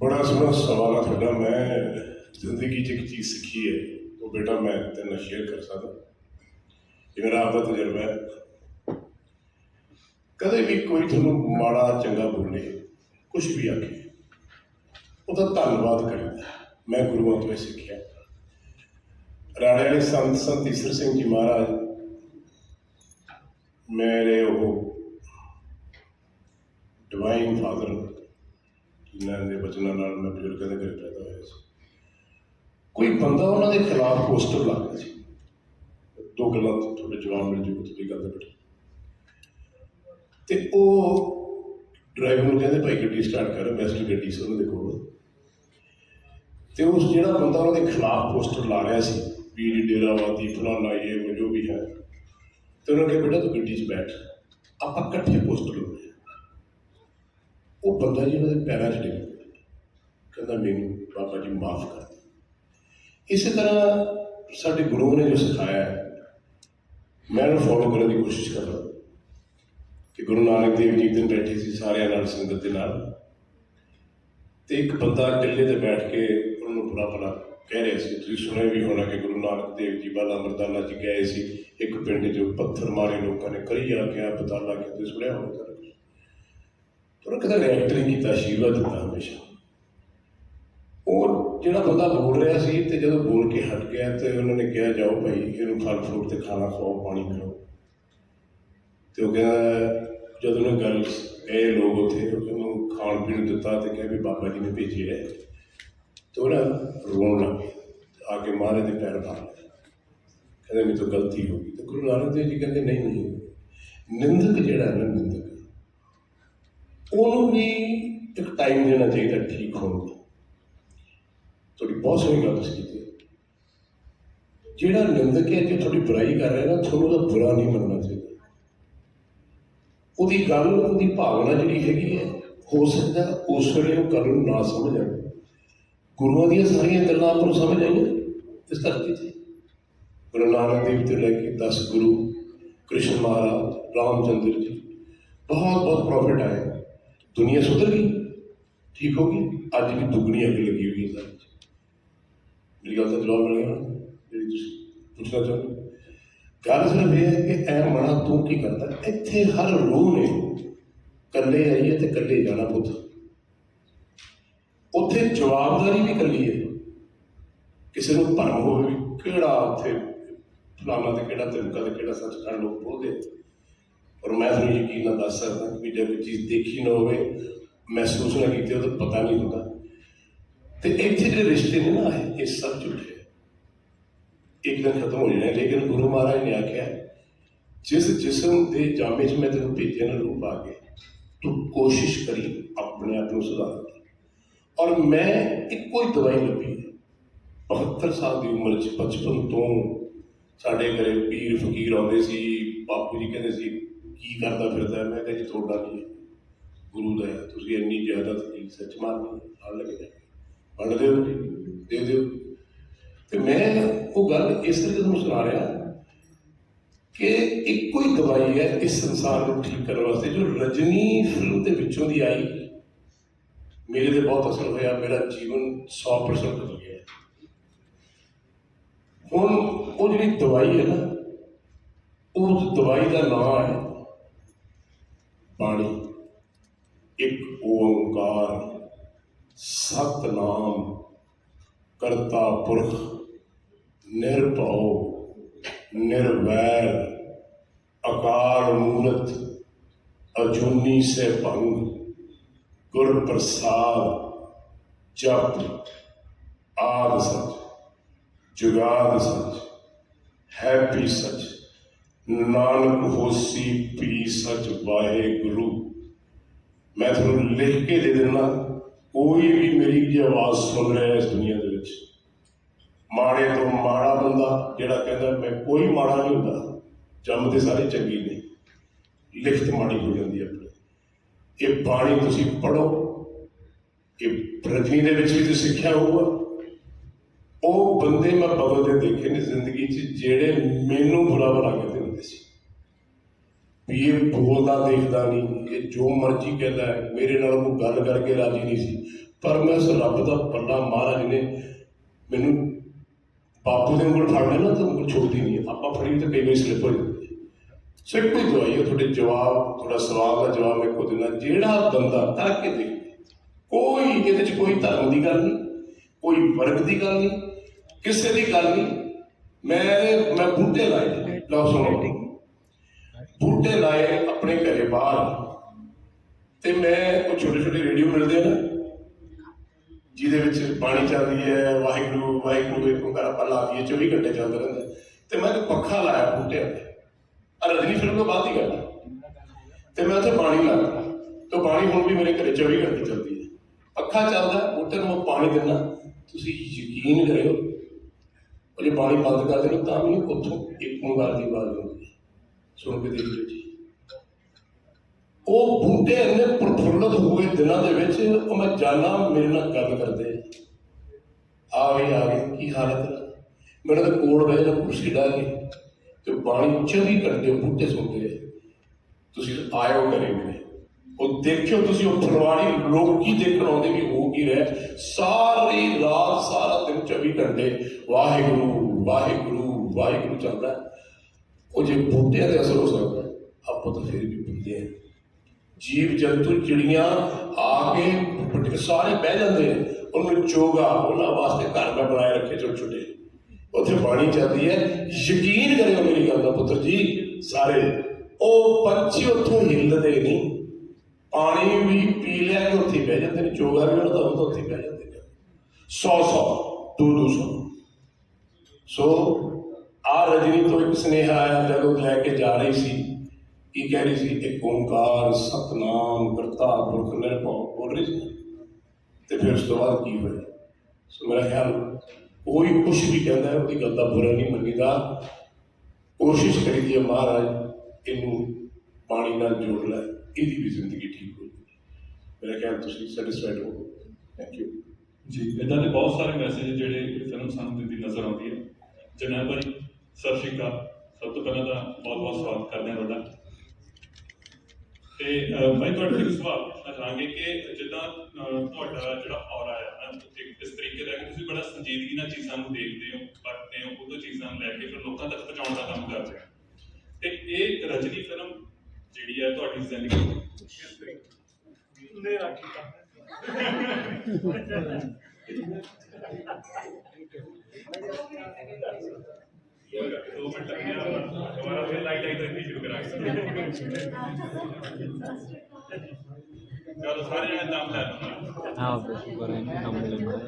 ਬੜਾ ਸੋਹਣਾ ਸਵਾਲ ਆ ਤੁਹਾਡਾ ਮੈਂ ਜ਼ਿੰਦਗੀ 'ਚ ਇੱਕ ਚੀਜ਼ ਸਿੱਖੀ ਹੈ ਉਹ ਬੇਟਾ ਮੈਂ ਤੇਰੇ ਨਾਲ ਸ਼ੇਅਰ ਕਰ ਸਕਦਾ ਇਹ ਮੇਰਾ ਆਪਦਾ ਤਜਰਬਾ ਹੈ ਕਦੇ ਵੀ ਕੋਈ ਤੁਹਾਨੂੰ ਮਾੜਾ ਚੰਗਾ ਬੋਲੇ ਕੁਝ ਵੀ ਆਖੇ ਉਹਦਾ ਧੰਨਵਾਦ ਕਰੀਦਾ ਮੈਂ ਗੁਰੂਆਂ ਤੋਂ ਇਹ ਸਿੱਖਿਆ ਰਾੜੇ ਵਾਲੇ ਸੰਤ ਸੰਤ ਈਸਰ ਸਿੰਘ ਜੀ ਮਹਾਰਾਜ ਮੇਰੇ ਉਹ ਡਿਵਾਈਨ ਫਾਦਰ ਜਿਨ੍ਹਾਂ ਦੇ ਬਚਨਾਂ ਨਾਲ ਮੈਂ ਬਜ਼ੁਰਗਾਂ ਦੇ ਘਰ ਪੈਦਾ ਹੋਇਆ ਸੀ। ਕੋਈ ਬੰਦਾ ਉਹਨਾਂ ਦੇ ਖਿਲਾਫ ਪੋਸਟਰ ਰਿਹਾ ਸੀ। ਦੋ ਗੱਲਾਂ ਤੁਹਾਡੇ ਜਵਾਬ ਮਿਲ ਜੂ ਤੁਹਾਡੀ ਗੱਲ ਦਾ ਬੇਟਾ ਤੇ ਉਹ ਡਰਾਈਵਰ ਨੂੰ ਕਹਿੰਦੇ, ਭਾਈ ਗੱਡੀ ਸਟਾਰਟ ਕਰ ਬੈਸਟ ਗੱਡੀ ਸੀ ਉਹਨਾਂ ਦੇ ਕੋਲ। ਤੇ ਉਸ ਜਿਹੜਾ ਬੰਦਾ ਉਹਨਾਂ ਦੇ ਖਿਲਾਫ ਪੋਸਟਰ ਲਾ ਰਿਹਾ ਸੀ, ਵੀਰ ਡੇਰਾਵਾਦੀ ਫਲਾਣਾ ਇਹ ਜੋ ਵੀ ਹੈ। ਤੇ ਉਹਨਾਂ ਨੇ ਕਿਹਾ, ਬੇਟਾ ਤੂੰ ਗੱਡੀ 'ਚ ਬੈਠ। ਆਪਾਂ ਇਕੱਠੇ ਪੋਸਟਰ ਲਾਉਂਦੇ ਉਹ ਬੰਦਾ ਜੀ ਉਹਨਾਂ ਦੇ ਪੈਰਾਂ 'ਚ ਕਹਿੰਦਾ ਮੈਨੂੰ ਬਾਬਾ ਜੀ ਮਾਫ ਕਰ ਇਸੇ ਤਰ੍ਹਾਂ ਸਾਡੇ ਗੁਰੂ ਨੇ ਜੋ ਸਿਖਾਇਆ ਹੈ, ਮੈਂ ਉਹਨੂੰ ਫੋਲੋ ਕਰਨ ਦੀ ਕੋਸ਼ਿਸ਼ ਕਰ ਰਿਹਾ ਕਿ ਗੁਰੂ ਨਾਨਕ ਦੇਵ ਜੀ ਦਿਨ ਬੈਠੇ ਸੀ ਸਾਰਿਆਂ ਨਾਲ, ਸੰਗਤ ਦੇ ਨਾਲ, ਤੇ ਇੱਕ ਬੰਦਾ ਟਿੱਲੇ ਤੇ ਬੈਠ ਕੇ ਉਹਨਾਂ ਨੂੰ ਬੁਰਾ ਭਲਾ ਕਹਿ ਰਿਹਾ ਸੀ। ਤੁਸੀਂ ਸੁਣਿਆ ਵੀ ਹੋਣਾ ਕਿ ਗੁਰੂ ਨਾਨਕ ਦੇਵ ਜੀ ਬਾਲਾ ਮਰਦਾਨਾ ਜੀ ਗਏ ਸੀ, ਇੱਕ ਪਿੰਡ 'ਚ ਪੱਥਰ ਮਾਰੇ ਲੋਕਾਂ ਨੇ, ਕਰੀ ਆ ਕੇ ਬਤਾਲਾ ਕੇ ਤੁਸੀਂ ਸੁਣਿਆ ਹੋਣਾ ਸਾਰਾ ਕਦੇ ਰਿਐਕਟ ਨਹੀਂ ਕੀਤਾ ਆਸ਼ੀਰਵਾਦ ਦਿੱਤਾ ਹਮੇਸ਼ਾ। ਜਿਹੜਾ ਬੰਦਾ ਬੋਲ ਰਿਹਾ ਸੀ ਤੇ ਜਦੋਂ ਬੋਲ ਕੇ ਹਟ ਗਿਆ ਤੇ ਉਹਨਾਂ ਨੇ ਕਿਹਾ, ਜਾਓ ਭਾਈ, ਇਹਨੂੰ ਫਲ ਫਰੂਟ ਤੇ ਖਾਣਾ ਖਵਾਓ, ਪਾਣੀ ਪਿਲਾਓ ਤੇ ਉਹ ਕਹਿੰਦਾ, ਜਦੋਂ ਉਹਨੇ ਗੱਲ ਗਏ ਲੋਕ ਉੱਥੇ ਉਹਨੂੰ ਖਾਣ ਪੀਣ ਨੂੰ ਦਿੱਤਾ ਤੇ ਕਿਹਾ ਵੀ ਬਾਬਾ ਜੀ ਨੇ ਭੇਜਿਆ ਹੈ। ਤੇ ਉਹ ਰੋਣ ਲੱਗ ਗਿਆ ਆ ਕੇ ਮਹਾਰਾਜ ਦੇ ਪੈਰ ਫੜ ਲਏ। ਕਹਿੰਦੇ, ਮੇਰੇ ਤੋਂ ਗਲਤੀ ਹੋ ਗਈ। ਤੇ ਗੁਰੂ ਨਾਨਕ ਦੇਵ ਜੀ ਕਹਿੰਦੇ, ਨਹੀਂ ਨਹੀਂ, ਨਿੰਦਕ ਜਿਹੜਾ ਹੈ ਨਾ, ਨਿੰਦਕ। ਉਹਨੂੰ ਵੀ ਇੱਕ ਟਾਈਮ ਦੇਣਾ ਚਾਹੀਦਾ ਠੀਕ ਹੋਣ ਦਾ। ਤੁਹਾਡੀ ਬਹੁਤ ਸੋਹਣੀ ਗੱਲ ਤੁਸੀਂ ਕੀਤੀ ਹੈ। ਜਿਹੜਾ ਨਿੰਦਕ ਹੈ ਜੇ ਤੁਹਾਡੀ ਬੁਰਾਈ ਕਰ ਰਿਹਾ ਨਾ, ਤੁਹਾਨੂੰ ਉਹਦਾ ਬੁਰਾ ਨਹੀਂ ਮੰਨਣਾ ਚਾਹੀਦਾ। ਉਹਦੀ ਗੱਲ, ਉਹਦੀ ਭਾਵਨਾ ਜਿਹੜੀ ਹੈਗੀ ਹੈ, ਹੋ ਸਕਦਾ ਉਸ ਵੇਲੇ ਉਹ ਗੱਲ ਨੂੰ ਨਾ ਸਮਝ ਆਵੇ ਗੁਰੂਆਂ ਦੀਆਂ ਸਾਰੀਆਂ ਗੱਲਾਂ ਆਪਾਂ ਨੂੰ ਸਮਝ ਆਈਆਂ। ਇਸ ਧਰਤੀ ਤੇ ਗੁਰੂ ਨਾਨਕ ਦੇਵ ਤੋਂ ਲੈ ਕੇ 10 ਗੁਰੂ, ਕ੍ਰਿਸ਼ਨ ਮਹਾਰਾਜ, ਰਾਮਚੰਦਰ ਜੀ, ਬਹੁਤ ਬਹੁਤ ਪ੍ਰੋਫਿਟ ਆਏ। ਦੁਨੀਆ ਸੁਧਰ ਗਈ। ਠੀਕ ਹੋ ਗਈ। ਅੱਜ ਵੀ ਦੁੱਗਣੀ ਅੱਗ ਲੱਗੀ ਹੋਈ ਹੈ ਸਾਰੇ 'ਚ। ਮੇਰੀ ਗੱਲ ਦਾ ਜਵਾਬ ਮਿਲ ਗਿਆ ਜਿਹੜੀ ਤੁਸੀਂ ਪੁੱਛਣਾ ਚਾਹੁੰਦੇ ਗੱਲ ਸਿਰਫ ਇਹ ਹੈ ਕਿ ਐ ਮਣਾ ਤੂੰ ਕੀ ਕਰਦਾ ਇੱਥੇ ਹਰ ਰੂਹ ਨੇ ਕੱਲੇ ਆਈਏ ਤੇ ਕੱਲੇ ਜਾਣਾ ਪੁੱਤ ਉੱਥੇ ਜਵਾਬਦਾਰੀ ਵੀ ਕੱਲੀ ਹੈ ਕਿਸੇ ਨੂੰ ਭਰਮ ਹੋਵੇ ਵੀ ਕਿਹੜਾ ਉੱਥੇ ਫਲਾਣਾ ਤੇ ਕਿਹੜਾ ਤਰੀਕਾ ਤੇ ਕਿਹੜਾ ਸੱਚ ਸੱਚਖੰਡ ਲੋਕ ਬੋਲਦੇ ਆ। ਪਰ ਮੈਂ ਤੁਹਾਨੂੰ ਯਕੀਨ ਨਾਲ ਦੱਸ ਸਕਦਾ ਕਿ ਜੇ ਕੋਈ ਚੀਜ਼ ਦੇਖੀ ਨਾ ਹੋਵੇ, ਮਹਿਸੂਸ ਨਾ ਕੀਤੀ ਹੋਵੇ ਤਾਂ ਪਤਾ ਨਹੀਂ ਹੁੰਦਾ ਤੇ ਇੱਥੇ ਜਿਹੜੇ ਰਿਸ਼ਤੇ ਨੇ ਨਾ ਇਹ ਸਭ ਝੂਠੇ ਹੈ ਇੱਕ ਦਿਨ ਖਤਮ ਹੋ ਜਾਣਾ ਲੇਕਿਨ ਗੁਰੂ ਮਹਾਰਾਜ ਨੇ ਆਖਿਆ ਜਿਸ ਜਿਸਮ ਦੇ ਜਾਮੇ 'ਚ ਮੈਂ ਤੈਨੂੰ ਭੇਜਿਆ ਨਾ ਰੂਪ ਆ ਕੇ ਤੂੰ ਕੋਸ਼ਿਸ਼ ਕਰੀ ਆਪਣੇ ਆਪ ਨੂੰ ਸੁਧਾਰਨ ਦੀ। ਔਰ ਮੈਂ ਇੱਕੋ ਹੀ ਦਵਾਈ ਲੱਭੀ ਹੈ 72 ਸਾਲ ਦੀ ਉਮਰ 'ਚ ਬਚਪਨ ਤੋਂ ਸਾਡੇ ਘਰੇ ਪੀਰ ਫਕੀਰ ਆਉਂਦੇ ਸੀ ਬਾਪੂ ਜੀ ਕਹਿੰਦੇ ਸੀ ਕੀ ਕਰਦਾ ਫਿਰਦਾ ਮੈਂ ਕਿਹਾ ਜੀ ਤੁਹਾਡਾ ਨਹੀਂ ਹੈ, ਗੁਰੂ ਦਾ ਹੈ। ਤੁਸੀਂ ਇੰਨੀ ਜ਼ਿਆਦਾ ਤਕਲੀਫ ਸੱਚ ਮਾਰਨੀ ਫੜ ਲੱਗੇ। ਜਾ ਵੰਡ ਦਿਓ ਦੇ ਦਿਓ। ਤੇ ਮੈਂ ਉਹ ਗੱਲ ਇਸ ਕਰਕੇ ਤੁਹਾਨੂੰ ਸੁਣਾ ਰਿਹਾ ਕਿ ਇੱਕੋ ਹੀ ਦਵਾਈ ਹੈ ਇਸ ਸੰਸਾਰ ਨੂੰ ਠੀਕ ਕਰਨ ਵਾਸਤੇ, ਜੋ ਰਜਨੀ ਫਿਲਮ ਦੇ ਵਿੱਚੋਂ ਦੀ ਆਈ। ਮੇਰੇ ਤੇ ਬਹੁਤ ਅਸਰ ਹੋਇਆ, ਮੇਰਾ ਜੀਵਨ 100% ਬਦਲ ਗਿਆ। ਹੁਣ ਉਹ ਜਿਹੜੀ ਦਵਾਈ ਹੈ ਨਾ ਉਸ ਦਵਾਈ ਦਾ ਨਾਮ ਹੈ ਪਾਣੀ। ਇੱਕ ਓੰਕਾਰ। ਸਤਨਾਮ ਕਰਤਾ ਪੁਰਖ ਨਿਰਭਉ ਨਿਰਵੈਰ ਅਕਾਲ ਮੂਰਤ, ਅਜੂਨੀ ਸੇ ਭੰਗ, ਗੁਰ ਪ੍ਰਸਾਦ, ਜਪ, ਆਦ ਸਚ, ਜੁਗਾਦ ਸਚ ਹੈਪੀ ਸਚ, ਨਾਨਕ ਹੋਸੀ ਪੀ ਸਚ ਵਾਹਿਗੁਰੂ। ਮੈਂ ਤੁਹਾਨੂੰ ਲਿਖ ਕੇ ਦੇ ਦਿੰਦਾ। ਕੋਈ ਵੀ ਮੇਰੀ ਜੇ ਆਵਾਜ਼ ਸੁਣ ਰਿਹਾ ਇਸ ਦੁਨੀਆ ਦੇ ਵਿੱਚ? ਮਾੜੇ ਤੋਂ ਮਾੜਾ ਬੰਦਾ ਜਿਹੜਾ ਕਹਿੰਦਾ ਮੈਂ ਕੋਈ ਮਾੜਾ ਨਹੀਂ ਹੁੰਦਾ ਜੰਮਦੇ ਸਾਰੇ ਚੰਗੇ ਨੇ। ਲਿਖਤ ਮਾੜੀ ਹੋ ਜਾਂਦੀ ਹੈ ਆਪਣੀ। ਇਹ ਬਾਣੀ ਤੁਸੀਂ ਪੜੋ ਇਹ ਪ੍ਰਜਨੀ ਦੇ ਵਿੱਚ ਵੀ ਤੁਸੀਂ ਸਿੱਖਿਆ ਹੋਊਗਾ। ਉਹ ਬੰਦੇ ਮੈਂ ਬਦਲਦੇ ਦੇਖੇ ਨੇ ਜ਼ਿੰਦਗੀ 'ਚ ਜਿਹੜੇ ਮੈਨੂੰ ਬੁਰਾ ਬਣਾ ਕਹਿੰਦੇ ਹੁੰਦੇ ਸੀ। ਵੀ ਇਹ ਬੋਲਦਾ ਦੇਖਦਾ ਨਹੀਂ, ਇਹ ਜੋ ਮਰਜ਼ੀ ਕਹਿੰਦਾ ਮੇਰੇ ਨਾਲ ਉਹ ਗੱਲ ਕਰਕੇ ਰਾਜੀ ਨਹੀਂ ਸੀ। ਪਰ ਮੈਂ ਉਸ ਰੱਬ ਦਾ ਪੱਲਾ ਮਹਾਰਾਜ ਨੇ ਮੈਨੂੰ ਬਾਪੂ ਦੇ ਉਂਗਲ ਫੜ ਲੈਣਾ ਤਾਂ ਉਂਗਲ ਛੋੜਦੀ ਨਹੀਂ ਆਪਾਂ ਫੜੀ ਤਾਂ ਕਈ ਵਾਰੀ ਸਲਿੱਪ ਹੋ ਜਾਂਦੀ ਸੋ ਇੱਕੋ ਹੀ ਦਵਾਈ ਹੈ? ਤੁਹਾਡੇ ਜਵਾਬ, ਤੁਹਾਡਾ ਸਵਾਲ ਦਾ ਜਵਾਬ ਮੈਂ ਖੁਦ ਦੇਣਾ ਜਿਹੜਾ ਬੰਦਾ ਕਰਕੇ ਦੇ ਕੋਈ ਇਹਦੇ ਚ ਕੋਈ ਧਰਮ ਦੀ ਗੱਲ ਨਹੀਂ, ਕੋਈ ਵਰਗ ਦੀ ਗੱਲ ਨਹੀਂ, ਕਿਸੇ ਦੀ ਗੱਲ ਨਹੀਂ। ਮੈਂ ਮੈਂ ਬੂਟੇ ਲਾਏ ਲਓ ਸੁਣੋ। ਬੂਟੇ ਲਾਏ ਆਪਣੇ ਘਰੇ ਬਾਹਰ। ਤੇ ਮੈਂ, ਉਹ ਛੋਟੇ ਛੋਟੇ ਰੇਡੀਓ ਮਿਲਦੇ ਆ ਜਿਹਦੇ ਵਿੱਚ ਬਾਣੀ ਚੱਲਦੀ ਹੈ, ਵਾਹਿਗੁਰੂ ਵਾਹਿਗੁਰੂ ਇੱਕ ਓੰਕਾਰ ਆਪਾਂ ਲਾ ਦਈਏ 24 ਘੰਟੇ ਚੱਲਦਾ ਰਹਿੰਦਾ। ਤੇ ਮੈਂ ਇੱਕ ਪੱਖਾ ਲਾਇਆ ਬੂਟਿਆਂ ਤੇ। ਆ ਰਜਨੀ ਫਿਲਮ ਤੋਂ ਬਾਅਦ ਹੀ ਗੱਲ ਤੇ ਮੈਂ ਉੱਥੇ ਬਾਣੀ ਲਾਇਆ। ਤੇ ਬਾਣੀ ਹੁਣ ਵੀ ਮੇਰੇ ਘਰੇ 24 ਘੰਟੇ ਚੱਲਦੀ ਹੈ। ਪੱਖਾ ਚੱਲਦਾ, ਬੂਟੇ ਨੂੰ ਮੈਂ ਪਾਣੀ ਦਿੰਦਾ। ਤੁਸੀਂ ਯਕੀਨ ਕਰਿਓ, ਉਹ ਜੇ ਬਾਣੀ ਬੰਦ ਕਰ ਦੇਣਾ ਤਾਂ ਵੀ ਉੱਥੋਂ ਇੱਕ ਓੰਕਾਰ ਦੀ ਆਵਾਜ਼ ਆਉਂਦੀ। ਸੁਣ ਕੇ ਦੇਖ ਲਿਓ ਜੀ ਉਹ ਬੂਟੇ ਇੰਨੇ ਪ੍ਰਫੁੱਲਤ ਹੋਏ ਦਿਨਾਂ ਦੇ ਵਿੱਚ ਉਹ ਮੈਂ ਜਾਣਾ ਮੇਰੇ ਨਾਲ ਗੱਲ ਕਰਦੇ। ਆ ਵੀ, ਆ ਗਏ ਕੀ ਹਾਲਤ ਮੇਰੇ ਤਾਂ ਕੋਲ ਬਹਿ ਜਾ, ਕੁਰਸੀ ਢਾ ਕੇ, ਤੇ ਬਾਣੀ 24 ਘੰਟੇ ਬੂਟੇ ਸੁਣਦੇ ਰਹੇ। ਤੁਸੀਂ ਆਇਓ ਕਰੇ ਮੇਰੇ। ਉਹ ਦੇਖਿਓ ਤੁਸੀਂ, ਉਹ ਫੁਲਵਾੜੀ ਲੋਕੀ ਦੇਖਣ ਆਉਂਦੇ ਵੀ ਹੋ ਕੀ ਰਿਹਾ। ਸਾਰੀ ਰਾਤ, ਸਾਰਾ ਦਿਨ 24 ਘੰਟੇ ਵਾਹਿਗੁਰੂ ਵਾਹਿਗੁਰੂ ਵਾਹਿਗੁਰੂ ਚੱਲਦਾ। ਉਹ ਜੇ ਬੂਟਿਆਂ ਤੇ ਅਸਰ ਹੋ ਸਕਦਾ ਆਪਾਂ ਤਾਂ ਫਿਰ ਵੀ ਬੰਦੇ ਆ ਜੀਵ ਜੰਤੂ ਚਿੜੀਆਂ ਆ ਕੇ ਸਾਰੇ ਬਹਿ ਜਾਂਦੇ ਨੇ ਉਹਨੂੰ ਚੋਗਾ, ਉਹਨਾਂ ਵਾਸਤੇ ਘਰ ਦਾ ਬਣਾਏ ਰੱਖੇ ਛੋਟੇ ਛੋਟੇ। ਉੱਥੇ ਬਾਣੀ ਚੱਲਦੀ ਹੈ, ਯਕੀਨ ਕਰਿਓ ਮੇਰੀ ਗੱਲ ਦਾ ਪੁੱਤਰ ਜੀ, ਸਾਰੇ, ਉਹ ਪੰਛੀ ਉੱਥੋਂ ਹਿੱਲਦੇ ਨਹੀਂ। ਪਾਣੀ ਵੀ ਪੀ ਲਿਆ ਕਿ ਉੱਥੇ ਹੀ ਬਹਿ ਜਾਂਦੇ ਨੇ, ਚੋਗਾ ਵੀ ਉਹਨਾਂ ਦਾ ਹੁੰਦਾ ਉੱਥੇ ਬਹਿ ਜਾਂਦੇ ਨੇ। ਸੌ ਸੌ, ਦੋ ਦੋ ਸੌ। ਸੋ ਆ ਰਜਨੀ ਤੋਂ ਇੱਕ ਸੁਨੇਹਾ ਆਇਆ ਜਦੋਂ ਲੈ ਕੇ ਜਾ ਰਹੀ ਸੀ, ਕੀ ਕਹਿ ਰਹੀ ਸੀ? ਇੱਕ ਓੰਕਾਰ ਸਤਨਾਮ ਕਰਤਾ ਪੁਰਖ ਨਿਰਭਉ, ਬੋਲ ਰਹੀ ਸੀ ਤੇ ਫਿਰ ਉਸ ਤੋਂ ਬਾਅਦ ਕੀ ਹੋਇਆ? ਸੋ ਮੇਰਾ ਖਿਆਲ ਕੋਈ ਕੁਛ ਵੀ ਕਹਿੰਦਾ ਉਹਦੀ ਗੱਲ ਦਾ ਬੁਰਾ ਨਹੀਂ ਮੰਨੀਦਾ। ਕੋਸ਼ਿਸ਼ ਕਰੀਦੀ ਹੈ ਮਹਾਰਾਜ, ਇਹਨੂੰ ਪਾਣੀ ਨਾਲ ਜੋੜ ਲੈ, ਇਹਦੀ ਵੀ ਜ਼ਿੰਦਗੀ ਠੀਕ ਹੋ ਜਾਵੇ ਮੇਰਾ ਖਿਆਲ ਤੁਸੀਂ ਸੈਟੀਸਫਾਈਡ ਹੋ ਥੈਂਕ ਯੂ ਜੀ ਇਦਾਂ ਦੇ ਬਹੁਤ ਸਾਰੇ ਮੈਸੇਜ ਜਿਹੜੇ ਫਿਲਮ ਸਾਨੂੰ ਦਿੰਦੀ ਨਜ਼ਰ ਆਉਂਦੀ ਹੈ। ਜਨਾਬ ਜੀ ਸਤਿ ਸ਼੍ਰੀ ਅਕਾਲ। ਸਭ ਤੋਂ ਪਹਿਲਾਂ ਤਾਂ ਬਹੁਤ ਬਹੁਤ ਸਵਾਗਤ ਕਰਦੇ ਹਾਂ ਤੁਹਾਡਾ। ਤੇ ਅਹ, ਤੁਹਾਡੇ ਤੋਂ ਸਵਾਲ ਪੁੱਛਣਾ ਚਾਹਾਂਗੇ ਕਿ ਜਿੱਦਾਂ ਤੁਹਾਡਾ ਜਿਹੜਾ ਔਰਾ ਹੈ ਇਸ ਤਰੀਕੇ ਦਾ ਕਿ ਤੁਸੀਂ ਬੜਾ ਸੰਜੀਦਗੀ ਨਾਲ ਚੀਜ਼ਾਂ ਨੂੰ ਦੇਖਦੇ ਹੋ ਪੜ੍ਹਦੇ ਹੋ ਉਹ ਚੀਜ਼ਾਂ ਲੈ ਕੇ ਫਿਰ ਲੋਕਾਂ ਤੱਕ ਪਹੁੰਚਾਉਣ ਦਾ ਕੰਮ ਕਰਦੇ ਹੋ। ਤੇ ਇਹ ਰਜਨੀ ਫਿਲਮ ਜਿਹੜੀ ਹੈ ਤੁਹਾਡੀ ਜ਼ਿੰਦਗੀ ਨੇ ਰਾਖੀ ਕਰ ਦੋ ਮਿੰਟ ਲੱਗਣੇ ਆ ਦੁਬਾਰਾ ਫਿਰ ਲਾਈਟ ਲਾਈਟ ਰੱਖਣੀ ਸ਼ੁਰੂ ਕਰਾਂਗੇ। ਚਲੋ ਸਾਰੇ ਜਣੇ ਦਮ ਲੈ ਲਓ ਹਾਂ ਬਸ ਸ਼ੁਕਰ ਹੈ ਕੰਮ ਮਿਲ ਗਿਆ